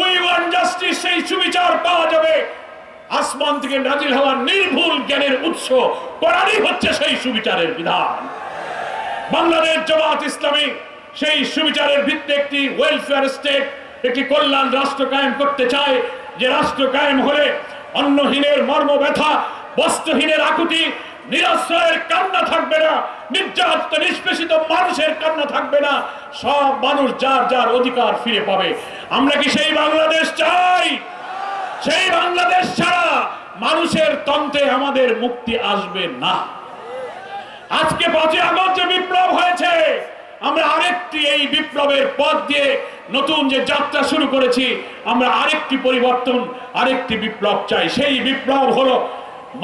We want justice সেই সুবিচার পাওয়া যাবে। আসমান থেকে নাজিল হওয়ার নির্ভুল জ্ঞানের উৎস কোরআনই হচ্ছে সেই সুবিচারের বিধান। বাংলাদেশ জামাত ইসলামী সেই সুবিচারের ভিত্তিতে একটি ওয়েলফেয়ার স্টেট একটি কল্যাণ রাষ্ট্র কায়েম করতে চায়। যে রাষ্ট্র কায়েম হলে অন্নহীনের মর্ম ব্যথা বস্ত্রহীনের আকুতি, নিরাশ্রয়ের কান্না থাকবে না, নির্যাতিত, নিষ্পেষিত মানুষের কান্না থাকবে না। সব মানুষ যার যার অধিকার ফিরে পাবে। আমরা কি সেই বাংলাদেশ চাই? সেই বাংলাদেশ ছাড়া মানুষের তন্ত্রে আমাদের মুক্তি আসবে না। আজকে পাঁচই আগস্ট যে বিপ্লব হয়েছে, আমরা আরেকটি এই বিপ্লবের পথ দিয়ে নতুন যে যাত্রা শুরু করেছি, আমরা আরেকটি পরিবর্তন, আরেকটি বিপ্লব চাই। সেই বিপ্লব হলো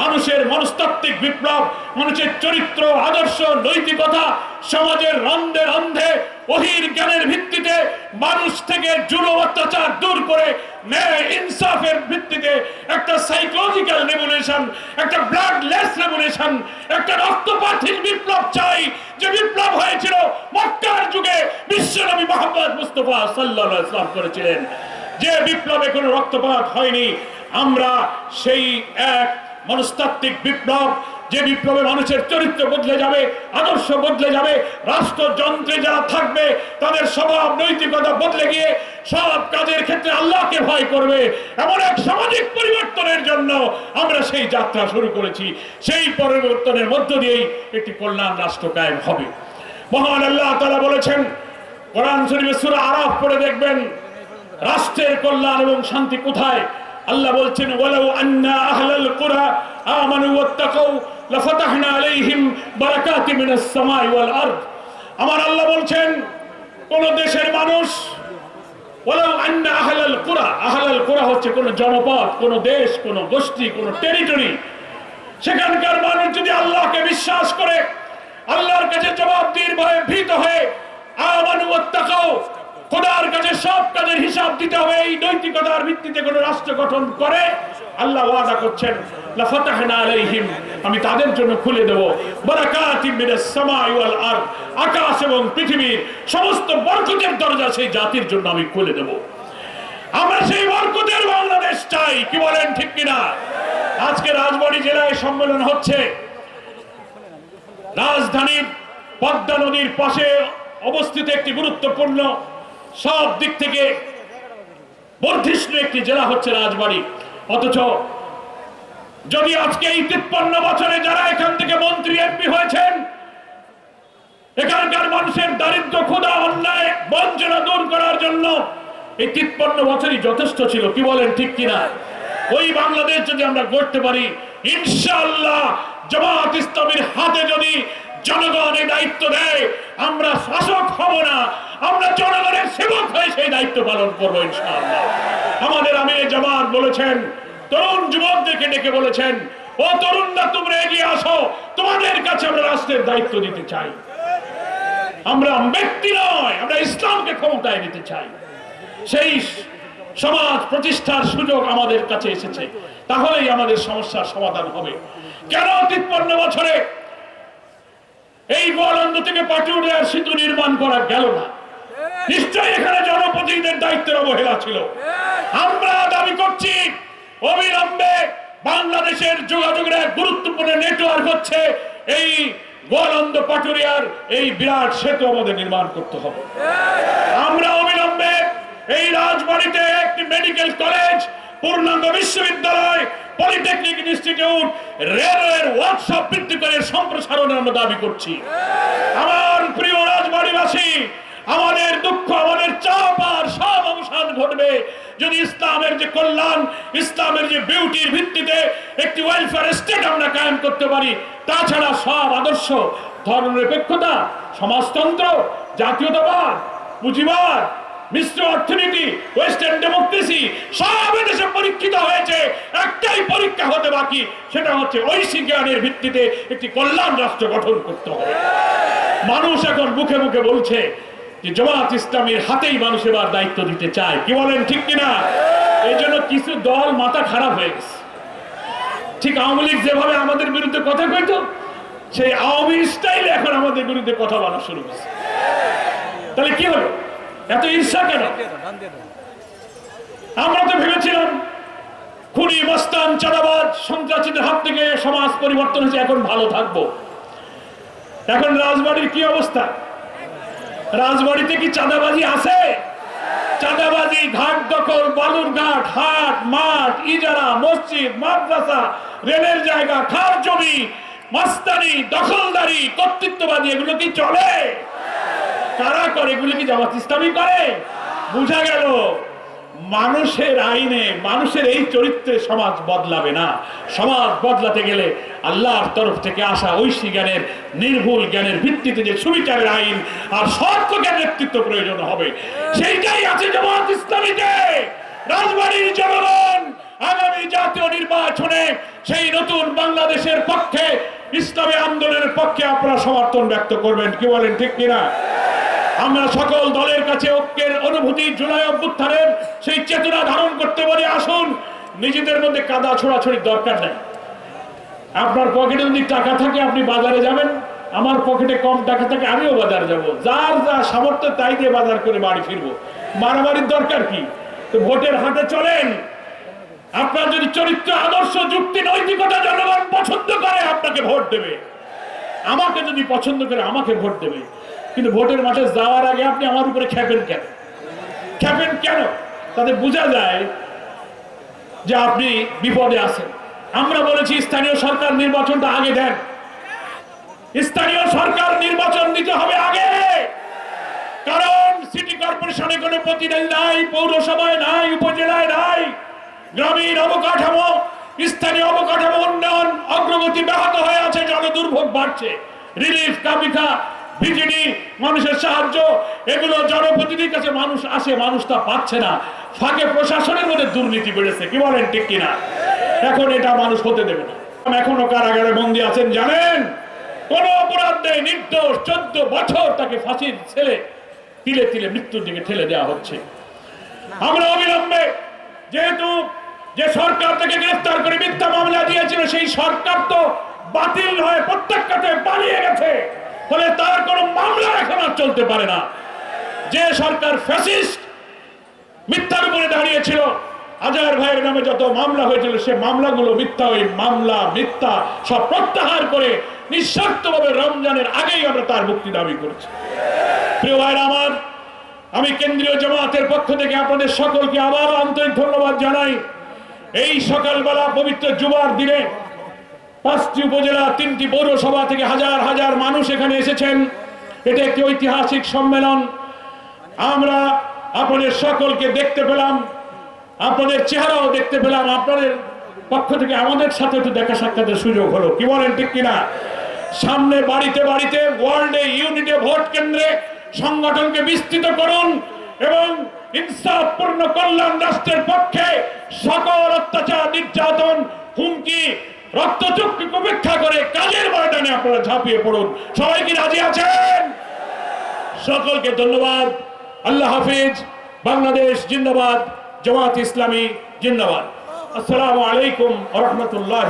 মানুষের মনস্তাত্ত্বিক বিপ্লব, মানুষের চরিত্র, আদর্শ, নৈতিকতা, সমাজের রন্ধে রন্ধে অহির জ্ঞানের ভিত্তিতে মানুষ থেকে জুলুম, অত্যাচার দূর করে ন্যায় ইনসাফের ভিত্তিতে একটা সাইকোলজিক্যাল রেভলিউশন একটা ব্লাডলেস রেভলিউশন একটা রক্তপাতহীন বিপ্লব চাই, যে বিপ্লব হয়েছিল মক্কার যুগে বিশ্বনবী মোহাম্মদ মুস্তফা সাল্লাল্লাহু আলাইহি ওয়াসাল্লাম করেছিলেন। যে বিপ্লবে কোনো রক্তপাত হয়নি, আমরা সেই এক মনস্তাত্ত্বিক বিপ্লব যে বিপ্লবে মানুষের চরিত্র বদলে যাবে, আদর্শ বদলে যাবে, রাষ্ট্রযন্ত্রে যারা থাকবে, তাদের স্বভাব, নৈতিকতা বদলে গিয়ে সব কাজের ক্ষেত্রে আল্লাহকে ভয় করবে। এমন এক সামাজিক পরিবর্তনের জন্য আমরা সেই যাত্রা শুরু করেছি। সেই পরিবর্তনের মধ্য দিয়েই একটি কল্যাণ রাষ্ট্র কায়েম হবে। মহান আল্লাহ তারা বলেছেন, কোরআন শরীফের সূরা আরাফ পড়ে দেখবেন, রাষ্ট্রের কল্যাণ এবং শান্তি কোথায়? আল্লাহ বলছেন, ওয়ালাউ আন্না আহলাল কুরা আমানু ওয়াত্তাকাউ। লাফাতাহনা আলাইহিম বারাকাতি আমার আল্লাহ বলছেন, কোন দেশের মানুষ, ওয়ালাউ আন্না আহলাল কুরা আহলাল কুরা হচ্ছে কোন জনপদ, কোন দেশ, কোন গোষ্ঠী, কোন টেরিটরি সেখানকার মানুষ যদি আল্লাহকে বিশ্বাস করে, আল্লাহর কাছে জবাবদিহির ভয়ে ভীত হয়ে, আমানু ওয়াত্তাকাউ, খোদার কাছে সব কাজের হিসাব দিতে হবে, এই নৈতিকতার ভিত্তিতে কোন রাষ্ট্র গঠন করে আল্লাহ ওয়াদা করছেন আমি তাদের জন্য খুলে দেব। আকাশ এবং পৃথিবীর সমস্ত বরকতের দরজা সেই জাতির জন্য আমি খুলে দেব। আমরা সেই বরকতের বাংলাদেশ চাই, কি বলেন ঠিক কিনা? আজকে রাজবাড়ী জেলায় সম্মেলন হচ্ছে। রাজধানীর পদ্মা নদীর পাশে অবস্থিত একটি গুরুত্বপূর্ণ সব দিক থেকে বর্ধিষ্ণু একটি জেলা হচ্ছে রাজবাড়ী। অথচ যদি আজকে এই তিপ্পান্ন বছরে যারা এখান থেকে মন্ত্রী এমপি হয়েছেন, এখানকার মানুষের দারিদ্র ক্ষুধা, অন্যায়, বঞ্চনা দূর করার জন্য এই তিপ্পান্ন বছরই যথেষ্ট ছিল, কি বলেন ঠিক কিনা? ওই বাংলাদেশ যদি আমরা গড়তে পারি, ইনশাআল্লাহ জামাত ইসলামের হাতে যদি জনগণ এই দায়িত্ব দেয়, আমরা শাসক হব না, আমরা জনগণের সেবক হয়ে সেই দায়িত্ব পালন করব ইনশাআল্লাহ। আমাদের আমির জামাত বলেছেন, তরুণ যুবকদেরকে ডেকে বলেছেন, ও তরুণরা, তোমরা এগিয়ে আসো, তোমাদের কাছে আমরা রাষ্ট্রের দায়িত্ব দিতে চাই। আমরা ব্যক্তি নয়, আমরা ইসলামকে ক্ষমতায় নিতে চাই। সেই সমাজ প্রতিষ্ঠার সুযোগ আমাদের কাছে এসেছে, তাহলেই আমাদের সমস্যার সমাধান হবে। কেন তিপ্পান্ন বছরে এই গোয়ালন্দ থেকে পাটুরিয়ার সেতু নির্মাণ করা গেল না? নিশ্চয়ই এখানে জনপ্রতিনিধিদের দায়িত্বের অবহেলা ছিল। আমরা দাবি করছি, অবিলম্বে বাংলাদেশের যোগাযোগের এক গুরুত্বপূর্ণ নেটওয়ার্ক হচ্ছে এই গোয়ালন্দ পাটুরিয়ার এই বিরাট সেতু আমাদের নির্মাণ করতে হবে। আমরা অবিলম্বে এই রাজবাড়িতে একটি মেডিকেল কলেজ, পূর্ণাঙ্গ বিশ্ববিদ্যালয়, পলিটেকনিক ইনস্টিটিউট, রেলওয়ের ওয়ার্কশপ বৃদ্ধি করে সম্প্রসারণের আমরা দাবি করছি। আমার প্রিয় রাজবাড়িবাসী আমাদের দুঃখ, আমাদের চাপ আর সব অবসান ঘটবে যদি ইসলামের যে কল্যাণ, ইসলামের যে বিউটির ভিত্তিতে একটি ওয়েলফেয়ার স্টেট আমরা কায়েম করতে পারি, তাছাড়া সব আদর্শ, ধর্মনিরপেক্ষতা, সমাজতন্ত্র, জাতীয়তাবাদ, পুঁজিবাদ, মিশ্র অর্থনীতি ওয়েস্টার্ন ডেমোক্রেসি সব দেশে পরীক্ষিত হয়েছে। একটাই পরীক্ষা হতে বাকি, সেটা হচ্ছে ঐশী জ্ঞানের ভিত্তিতে একটি কল্যাণ রাষ্ট্র গঠন করতে হবে। মানুষ এখন মুখে মুখে বলছে যে জামাত ইসলামের হাতেই মানুষ এবার দায়িত্ব দিতে চায়। কি বলেন, ঠিক কিনা? এই জন্য কিছু দল মাথা খারাপ হয়ে গেছে। ঠিক আওয়ামী লীগ যেভাবে আমাদের বিরুদ্ধে কথা কইতো, সেই আওয়ামী স্টাইল এখন আমাদের বিরুদ্ধে কথা বলা শুরু করেছে। তাহলে কি হলো? এত ঈর্ষা কেন? আমরা তো ভেবেছিলাম, খুনি মস্তান চাঁদাবাজ, সন্ত্রাসীদের হাত থেকে সমাজ পরিবর্তন হয়েছে, এখন ভালো থাকব। এখন রাজবাড়ির কি অবস্থা? রাজবাড়িতে কি চাঁদাবাজি আছে? চাঁদাবাজি, ঘাট দখল, বালুর ঘাট, হাট, মাঠ, ইজারা, মসজিদ, মাদ্রাসা, রেলের জায়গা, খার জমি, মাস্তানি, দখলদারি, কর্তৃত্ববাদী, এগুলো কি চলে? কারা করে? এগুলো কি জামাত ইসলামী করে? বুঝা গেল। মানুষের আইনে, মানুষের এই চরিত্রে সমাজ বদলাবে না। সমাজ বদলাতে গেলে আল্লাহর তরফ থেকে আসা ঐশী জ্ঞানের, নির্ভুল জ্ঞানের ভিত্তিতে যে সুবিচারের আইন আর সত্য জ্ঞান নেতৃত্ব প্রয়োজন হবে, সেইটাই আছে জামাত ইসলামীতে। রাজবাড়ির জনগণ আগামী জাতীয় নির্বাচনে সেই নতুন বাংলাদেশের পক্ষে, ইসলামী আন্দোলনের পক্ষে আপনারা সমর্থন ব্যক্ত করবেন। কি বলেন, ঠিক কিনা? আমরা সকল দলের কাছে ঐক্যের অনুভূতি জুলাই অভ্যুত্থানের সেই চেতনা ধারণ করতে পারি আসুন। নিজেদের মধ্যে কাদা ছোড়াছড়ির দরকার নেই। আপনার পকেটে যদি টাকা থাকে, আপনি বাজারে যাবেন। আমার পকেটে কম টাকা থাকে, আমিও বাজার যাব। যার যা সামর্থ্য, তাই দিয়ে বাজার করে বাড়ি ফিরবো। মারামারির দরকার কি? তো ভোটের হাতে চলেন। আপনার যদি চরিত্র, আদর্শ, যুক্তি, নৈতিকতা জনগণ পছন্দ করে, আপনাকে ভোট দেবে। আমাকে যদি পছন্দ করে, আমাকে ভোট দেবে। কিন্তু ভোটের মাঠে যাওয়ার আগে আপনি আমার উপরে খেপেন কেন? খেপেন কেন? তাতে বোঝা যায় যে আপনি বিপদে আছেন। আমরা বলেছি স্থানীয় সরকার নির্বাচনটা আগে দেন। স্থানীয় সরকার নির্বাচন দিতে হবে আগে। কারণ সিটি কর্পোরেশনে কোনো প্রতিনিধি নাই, পৌরসভায় নাই, উপজেলায় নাই। গ্রামীণ অবকাঠামো, স্থানীয় অবকাঠামো উন্নয়ন অগ্রগতি ব্যাহত হয়ে আছে, জনদুর্ভোগ বাড়ছে। রিলিফ কাবিকা বিজিডি মানুষের সাহায্য, এগুলো জনপ্রতিনিধির কাছে মানুষ আসে, মানুষ তা পাচ্ছে না। ফাঁকে প্রশাসনের মধ্যে দুর্নীতি বেড়েছে, কি বলেন, ঠিক কিনা? এখন এটা মানুষ হতে দেবে না। এখনও কারাগারে বন্দী আছেন, জানেন? কোন অপরাধ নেই, নির্দোষ, চোদ্দ বছর তাকে ফাঁসির ছেলে তিলে তিলে মৃত্যুর দিকে ঠেলে দেওয়া হচ্ছে। আমরা অবিলম্বে, যেহেতু যে সরকার থেকে গ্রেফতার করে মিথ্যা মামলা দিয়েছিল, সেই সরকার তো বাতিল হয়ে প্রত্যেকটাতে পালিয়ে গেছে। ফলে তার কোনো মামলা এখন আর চলতে পারে না। যে সরকার ফ্যাসিস্ট মিথ্যার উপরে দাঁড়িয়েছিল, আজহার ভাইয়ের নামে যত মামলা হয়েছিল, সে মামলাগুলো মিথ্যা, ওই মামলা, মিথ্যা সব প্রত্যাহার করে নিঃস্বার্থভাবে রমজানের আগেই আমরা তার মুক্তি দাবি করেছি। প্রিয় ভাইরা আমার, আমি কেন্দ্রীয় জামাতের পক্ষ থেকে আপনাদের সকলকে আবার আন্তরিক ধন্যবাদ জানাই। এই সকালবেলা পবিত্র জুবার দিনে পাঁচটি উপজেলা, তিনটি পৌরসভা থেকে হাজার হাজার মানুষ এখানে এসেছেন। এটা একটি ঐতিহাসিক সম্মেলন। আমরা আপনাদের সকলকে দেখতে পেলাম, আপনাদের চেহারাও দেখতে পেলাম, আপনাদের পক্ষ থেকে আমাদের সাথে একটু দেখা সাক্ষাতের সুযোগ হলো। কি বলেন, ঠিক কিনা? সামনে বাড়িতে বাড়িতে ওয়ার্ল্ডে ইউনিটে ভোট কেন্দ্রে সংগঠনকে বিস্তৃত করুন এবং ইনসাফপূর্ণ কল্যাণ রাষ্ট্রের পক্ষে সকল অত্যাচার, নির্যাতন, হুমকি রক্তচক্ষু উপেক্ষা করে কাজের ময়দানে আপনারা ঝাঁপিয়ে পড়ুন। সবাই কি রাজি আছেন? সকলকে ধন্যবাদ। আল্লাহ হাফিজ, বাংলাদেশ জিন্দাবাদ, জামাত ইসলামী জিন্দাবাদ। আসসালামু আলাইকুম রহমতুল্লাহ